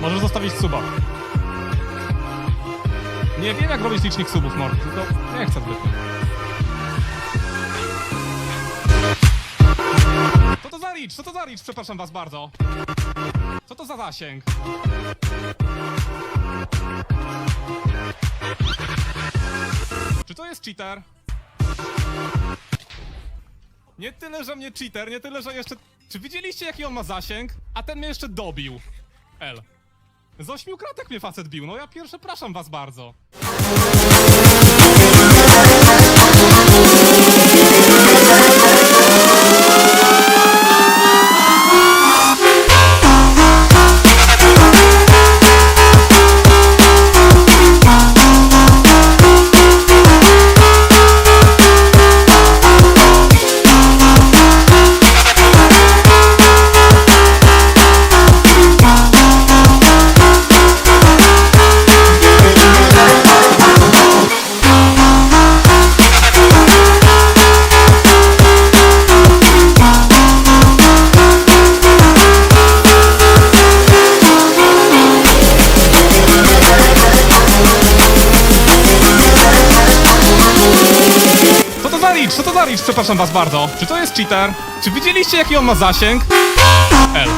Możesz zostawić suba. Nie wiem jak robić licznik subów, mord, tylko nie chcę zbytnio. Co to za licz? Co to za licz? Przepraszam was bardzo. Co to za zasięg? Czy to jest cheater? Nie tyle, że mnie cheater, nie tyle, że jeszcze... Czy widzieliście jaki on ma zasięg? A ten mnie jeszcze dobił. L. Z ośmiu kratek mnie facet bił, no ja pierwsze przepraszam was bardzo. Za licz? Co to za? Przepraszam was bardzo. Czy to jest cheater? Czy widzieliście jaki on ma zasięg? L.